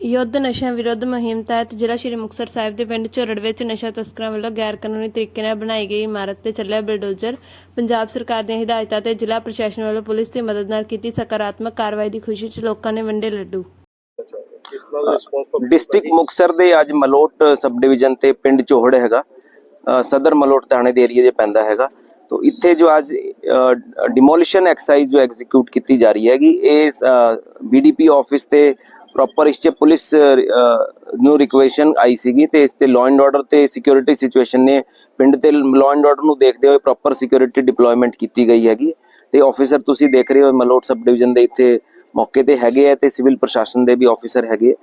ਯੁੱਧ ਨਸ਼ਿਆਂ ਵਿਰੁੱਧ ਮੁਹਿੰਮ ਤਹਿਤ ਜ਼ਿਲ੍ਹਾ ਸ਼੍ਰੀ ਮੁਕਤਸਰ ਸਾਹਿਬ ਦੇ ਪਿੰਡ ਝੁਰੜ ਵਿੱਚ ਨਸ਼ਾ ਤਸਕਰਾਂ ਵੱਲੋਂ ਗੈਰ ਕਾਨੂੰਨੀ ਤਰੀਕੇ ਨਾਲ ਬਣਾਈ ਗਈ ਇਮਾਰਤ ਤੇ ਚੱਲਿਆ ਬਲਡੋਜ਼ਰ। ਪੰਜਾਬ ਸਰਕਾਰ ਦੀਆਂ ਹਦਾਇਤਾਂ ਤੇ ਜ਼ਿਲ੍ਹਾ ਪ੍ਰਸ਼ਾਸਨ ਵੱਲੋਂ ਪੁਲਿਸ ਦੀ ਮਦਦ ਨਾਲ ਕੀਤੀ ਸਕਾਰਾਤਮਕ ਕਾਰਵਾਈ ਦੀ ਖੁਸ਼ੀ 'ਚ ਲੋਕਾਂ ਨੇ ਵੰਡੇ ਲੱਡੂ। ਡਿਸਟ੍ਰਿਕਟ ਮੁਕਤਸਰ ਦੇ ਅੱਜ ਮਲੋਟ ਸਬ ਡਿਵੀਜ਼ਨ ਤੇ ਪਿੰਡ ਚੋਹੜ ਹੈਗਾ। ਸਦਰ ਮਲੋਟ ਥਾਣੇ ਦੇ ਏਰੀਆ 'ਚ ਪੈਂਦਾ ਹੈਗਾ। ਤੋਂ ਇੱਥੇ ਜੋ ਅੱਜ ਡਿਮੋਲੀਸ਼ਨ ਐਕਸਰਸਾਈਜ਼ ਜੋ ਐਗਜ਼ੀਕਿਊਟ ਕੀਤੀ ਜਾ ਰਹੀ ਹੈਗੀ, ਇਹ ਬੀਡੀਪੀ ਆਫਿਸ ਤੇ ਪ੍ਰੋਪਰ ਇਸ 'ਚ ਪੁਲਿਸ ਨੂੰ ਰਿਕੁਐਸ਼ਨ ਆਈ ਸੀਗੀ ਤੇ ਇਸ ਤੇ ਲਾਅ ਐਂਡ ਆਰਡਰ ਤੇ ਸਿਕਿਉਰਿਟੀ ਸਿਚੁਏਸ਼ਨ ਨੇ ਪਿੰਡ ਤੇ ਲਾਅ ਐਂਡ ਆਰਡਰ ਨੂੰ ਦੇਖਦੇ ਹੋਏ ਪ੍ਰੋਪਰ ਸਿਕਿਉਰਿਟੀ ਡਿਪਲੋਇਮੈਂਟ ਕੀਤੀ ਗਈ ਹੈਗੀ। ਤੇ ਆਫੀਸਰ ਤੁਸੀਂ ਦੇਖ ਰਹੇ ਹੋ ਮਲੋਟ ਸਬ ਡਿਵੀਜ਼ਨ ਦੇ ਇੱਥੇ ਮੌਕੇ ਤੇ ਹੈਗੇ ਆ ਤੇ ਸਿਵਲ ਪ੍ਰਸ਼ਾਸਨ ਦੇ ਵੀ ਆਫੀਸਰ ਹੈਗੇ ਆ।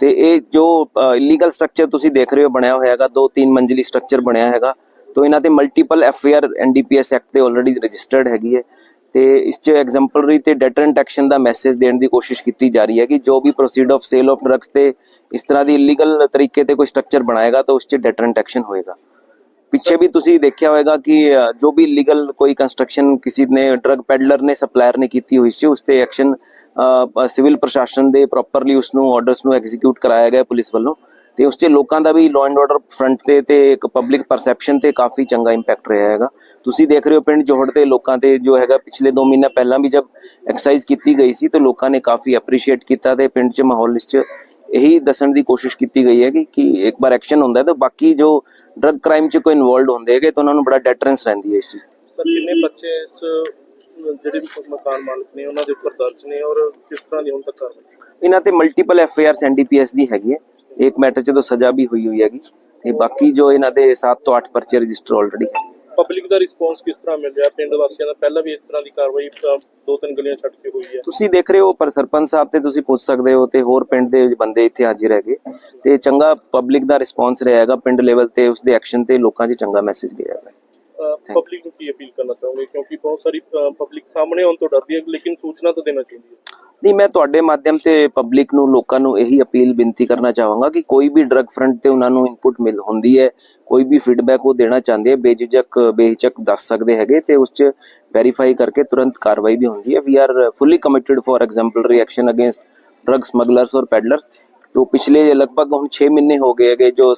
ਤੇ ਇਹ ਜੋ ਇਲੀਗਲ ਸਟਰਕਚਰ ਤੁਸੀਂ ਦੇਖ ਰਹੇ ਹੋ ਬਣਿਆ ਹੋਇਆ ਹੈਗਾ, ਦੋ ਤਿੰਨ ਮੰਜ਼ਲੀ ਸਟਰਕਚਰ ਬਣਿਆ ਹੈਗਾ। ਤੋਂ ਇਹਨਾਂ ਤੇ multiple F I R NDPS act ਤੇ ਆਲਰੇਡੀ ਰਜਿਸਟਰਡ ਹੈਗੀ ਹੈ। ਤੇ ਇਸ ਚ ਐਗਜ਼ੈਂਪਲਰੀ ਤੇ ਡੈਟਰੈਂਟ ਐਕਸ਼ਨ ਦਾ ਮੈਸੇਜ ਦੇਣ ਦੀ ਕੋਸ਼ਿਸ਼ ਕੀਤੀ ਜਾ ਰਹੀ ਹੈ ਕਿ ਜੋ ਵੀ proceed of sale of drugs ਤੇ ਇਸ ਤਰ੍ਹਾਂ ਦੀ ਇਲੀਗਲ ਤਰੀਕੇ ਤੇ ਕੋਈ ਸਟਰਕਚਰ ਬਣਾਏਗਾ ਤਾਂ ਉਸ ਚ ਡੈਟਰੈਂਟ ਐਕਸ਼ਨ ਹੋਏਗਾ। ਪਿੱਛੇ ਵੀ ਤੁਸੀਂ ਦੇਖਿਆ ਹੋਵੇਗਾ ਕਿ ਜੋ ਵੀ ਲੀਗਲ ਕੋਈ ਕੰਸਟਰਕਸ਼ਨ ਕਿਸੇ ਨੇ ਡਰੱਗ ਪੈਡਲਰ ਨੇ ਸਪਲਾਇਰ ਨੇ ਕੀਤੀ ਹੋਈ ਸੀ, ਉਸ ਤੇ ਐਕਸ਼ਨ ਸਿਵਲ ਪ੍ਰਸ਼ਾਸਨ ਦੇ ਪ੍ਰੋਪਰਲੀ ਉਸ ਨੂੰ ਆਰਡਰਸ ਨੂੰ ਐਗਜ਼ੀਕਿਊਟ ਕਰਾਇਆ ਗਿਆ ਪੁਲਿਸ ਵੱਲੋਂ। ਤੇ ਉਸ 'ਚ ਲੋਕਾਂ ਦਾ ਵੀ ਲਾਅ ਐਂਡ ਆਰਡਰ ਫਰੰਟ ਤੇ ਤੇ ਇੱਕ ਪਬਲਿਕ ਪਰਸੈਪਸ਼ਨ ਤੇ ਕਾਫੀ ਚੰਗਾ ਇੰਪੈਕਟ ਰਿਹਾ ਹੈਗਾ। ਤੁਸੀਂ ਦੇਖ ਰਹੇ ਹੋ ਪਿੰਡ ਜੋਹੜ ਦੇ ਲੋਕਾਂ ਤੇ ਜੋ ਹੈਗਾ ਪਿਛਲੇ 2 ਮਹੀਨੇ ਪਹਿਲਾਂ ਵੀ ਜਦ ਐਕਸਰਸਾਈਜ਼ ਕੀਤੀ ਗਈ ਸੀ ਤੇ ਲੋਕਾਂ ਨੇ ਕਾਫੀ ਐਪਰੀਸ਼ੀਏਟ ਕੀਤਾ ਤੇ ਪਿੰਡ 'ਚ ਮਾਹੌਲ ਇਸ 'ਚ ਇਹੀ ਦੱਸਣ ਦੀ ਕੋਸ਼ਿਸ਼ ਕੀਤੀ ਗਈ ਹੈ ਕਿ ਕਿ ਇੱਕ ਵਾਰ ਐਕਸ਼ਨ ਹੁੰਦਾ ਤਾਂ ਬਾਕੀ ਜੋ ਡਰਗ ਕ੍ਰਾਈਮ 'ਚ ਕੋਈ ਇਨਵੋਲਡ ਹੁੰਦੇ ਹੈਗੇ ਤਾਂ ਉਹਨਾਂ ਨੂੰ ਬੜਾ ਡੈਟਰੈਂਸ ਰਹਿੰਦੀ ਹੈ ਇਸ ਚੀਜ਼ ਸਰ ਕਿੰਨੇ ਬੱਚੇ ਇਸ ਜਿਹੜੇ ਮਕਾਨ ਮਾਲਕ ਨੇ ਉਹਨਾਂ ਦੇ ਉੱਪਰ ਦਰਜ ਨੇ ਔਰ ਕਿਸ ਤਰ੍ਹਾਂ ਦੀ ਹੁਣ ਤੱਕ ਕਾਰਵਾਈ? ਇਹਨਾਂ ਤੇ multiple F I R NDPS ਦੀ ਹੈਗੀ ਹੈ। ਇੱਕ ਮੈਟਰ 'ਚ ਤਾਂ ਸਜ਼ਾ ਵੀ ਹੋਈ ਹੋਈ ਹੈਗੀ ਤੇ ਬਾਕੀ ਜੋ ਇਹਨਾਂ ਦੇ 7 ਤੋਂ 8 ਪਰਚੇ ਰਜਿਸਟਰ ਆਲਰੇਡੀ ਹੈ ਪਬਲਿਕ ਦਾ ਰਿਸਪੌਂਸ ਕਿਸ ਤਰ੍ਹਾਂ ਮਿਲ ਰਿਹਾ? ਪਿੰਡ ਵਾਸੀਆਂ ਦਾ ਪਹਿਲਾਂ ਵੀ ਇਸ ਤਰ੍ਹਾਂ ਦੀ ਕਾਰਵਾਈ ਦੋ ਤਿੰਨ ਗਲੀਆਂ ਛੱਡ ਕੇ ਹੋਈ ਹੈ। ਤੁਸੀਂ ਦੇਖ ਰਹੇ ਹੋ ਪਰ ਸਰਪੰਚ ਸਾਹਿਬ ਤੇ ਤੁਸੀਂ ਪੁੱਛ ਸਕਦੇ ਹੋ ਤੇ ਹੋਰ ਪਿੰਡ ਦੇ ਬੰਦੇ ਇੱਥੇ ਹਾਜ਼ਰ ਹੈਗੇ ਤੇ ਚੰਗਾ ਪਬਲਿਕ ਦਾ ਰਿਸਪੌਂਸ ਰਿਹਾ ਹੈਗਾ ਪਿੰਡ ਲੈਵਲ ਤੇ ਉਸ ਦੇ ਐਕਸ਼ਨ ਤੇ ਲੋਕਾਂ 'ਚ ਚੰਗਾ ਮੈਸੇਜ ਗਿਆ ਹੈਗਾ। ਪਬਲਿਕ ਨੂੰ ਕੀ ਅਪੀਲ ਕਰਨਾ ਚਾਹੋਗੇ? ਕਿਉਂਕਿ ਬਹੁਤ ਸਾਰੀ ਪਬਲਿਕ ਸਾਹਮਣੇ ਆਉਣ ਤੋਂ ਡਰਦੀ ਹੈ ਲੇਕਿਨ ਸੂਚਨਾ ਤਾਂ ਦੇਣਾ ਚਾਹੀਦੀ ਹੈ। ਨਹੀਂ, ਮੈਂ ਤੁਹਾਡੇ ਮਾਧਿਅਮ ਤੇ ਪਬਲਿਕ ਨੂੰ, ਲੋਕਾਂ ਨੂੰ ਇਹੀ ਅਪੀਲ ਬੇਨਤੀ ਕਰਨਾ ਚਾਹਾਂਗਾ ਕਿ ਕੋਈ ਵੀ ਡਰਗ ਫਰੰਟ ਤੇ ਉਹਨਾਂ ਨੂੰ ਇਨਪੁਟ ਮਿਲ ਹੁੰਦੀ ਹੈ, ਕੋਈ ਵੀ ਫੀਡਬੈਕ ਉਹ ਦੇਣਾ ਚਾਹੁੰਦੇ ਹੈ ਬੇਝਿਜਕ ਬੇਹਿਚਕ ਦੱਸ ਸਕਦੇ ਹੈਗੇ ਤੇ ਉਸ ਚ ਵੈਰੀਫਾਈ ਕਰਕੇ ਤੁਰੰਤ ਕਾਰਵਾਈ ਵੀ ਹੁੰਦੀ ਹੈ। We are fully committed for example reaction against drug smugglers ਔਰ ਪੈਡਲਰਸ ਤੋਂ ਪਿਛਲੇ ਲਗਭਗ ਹੁਣ 6 ਮਹੀਨੇ ਹੋ ਗਏ ਹੈਗੇ ਜੋ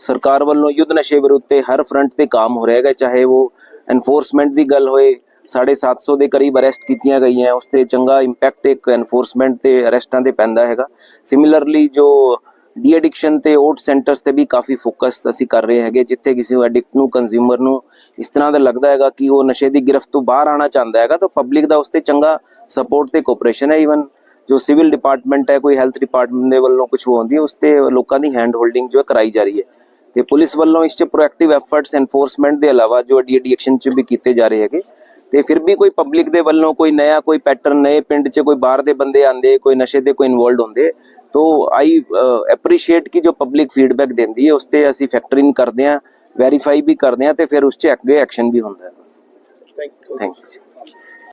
ਸਰਕਾਰ ਵੱਲੋਂ ਯੁੱਧ ਨਸ਼ੇ ਵਿਰੁੱਧ ਤੇ ਹਰ ਫਰੰਟ ਤੇ ਕੰਮ ਹੋ ਰਿਹਾ ਹੈਗਾ, ਚਾਹੇ ਉਹ ਐਨਫੋਰਸਮੈਂਟ ਦੀ ਗੱਲ ਹੋਏ 750 ਦੇ ਕਰੀਬ ਅਰੈਸਟ ਕੀਤੀਆਂ ਗਈਆਂ ਉਸ ਤੇ ਚੰਗਾ ਇੰਪੈਕਟ ਇੱਕ ਐਨਫੋਰਸਮੈਂਟ ਤੇ ਅਰੈਸਟਾਂ ਤੇ ਪੈਂਦਾ ਹੈਗਾ। ਸਿਮਿਲਰਲੀ ਜੋ ਡੀ ਐਡਿਕਸ਼ਨ ਤੇ ਓਟ ਸੈਂਟਰਸ ਤੇ ਵੀ ਕਾਫੀ ਫੋਕਸ ਅਸੀਂ ਕਰ ਰਹੇ ਹੈਗੇ, ਜਿੱਥੇ ਕਿਸੇ ਨੂੰ ਐਡਿਕਟ ਨੂੰ ਕੰਜ਼ਿਊਮਰ ਨੂੰ ਇਸ ਤਰ੍ਹਾਂ ਦਾ ਲੱਗਦਾ ਹੈਗਾ ਕਿ ਉਹ ਨਸ਼ੇ ਦੀ ਗ੍ਰਿਫਤ ਤੋਂ ਬਾਹਰ ਆਣਾ ਚਾਹੁੰਦਾ ਹੈਗਾ, ਤਾਂ ਪਬਲਿਕ ਦਾ ਉਸ ਤੇ ਚੰਗਾ ਸਪੋਰਟ ਤੇ ਕੋਆਪਰੇਸ਼ਨ ਹੈ ਇਵਨ ਜੋ ਸਿਵਲ ਡਿਪਾਰਟਮੈਂਟ ਹੈ, ਕੋਈ ਹੈਲਥ ਡਿਪਾਰਟਮੈਂਟ ਦੇ ਵੱਲੋਂ ਕੁਝ ਹੁੰਦੀ ਹੈ ਉਸ ਤੇ ਲੋਕਾਂ ਦੀ ਹੈਂਡ ਹੋਲਡਿੰਗ ਜੋ ਹੈ ਕਰਾਈ ਜਾ ਰਹੀ ਹੈ। ਤੇ ਪੁਲਿਸ ਵੱਲੋਂ ਇਸ 'ਚ ਪ੍ਰੋਐਕਟਿਵ ਐਫਰਟਸ ਐਨਫੋਰਸਮੈਂਟ ਦੇ ਇਲਾਵਾ ਜੋ ਡੀ ਐਡਿਕਸ਼ਨ 'ਚ ਵੀ ਕੀਤੇ ਜਾ ਰਹੇ ਹੈਗੇ ਤੇ ਫਿਰ ਵੀ ਕੋਈ ਪਬਲਿਕ ਦੇ ਵੱਲੋਂ ਕੋਈ ਨਇਆ ਕੋਈ ਪੈਟਰਨ ਨਏ ਪਿੰਡ 'ਚ ਕੋਈ ਬਾਹਰ ਦੇ ਬੰਦੇ ਆਂਦੇ ਕੋਈ ਨਸ਼ੇ ਦੇ ਕੋਈ ਇਨਵੋਲਡ ਹੁੰਦੇ ਤੋ ਆਈ ਐਪਰੀਸ਼ੀਏਟ ਕਿ ਜੋ ਪਬਲਿਕ ਫੀਡਬੈਕ ਦਿੰਦੀ ਹੈ ਉਸ ਤੇ ਅਸੀਂ ਫੈਕਟਰ ਇਨ ਕਰਦੇ ਹਾਂ ਵੈਰੀਫਾਈ ਵੀ ਕਰਦੇ ਹਾਂ ਤੇ ਫਿਰ ਉਸ 'ਚ ਅੱਗੇ ਐਕਸ਼ਨ ਵੀ ਹੁੰਦਾ ਹੈ। Thank you thank you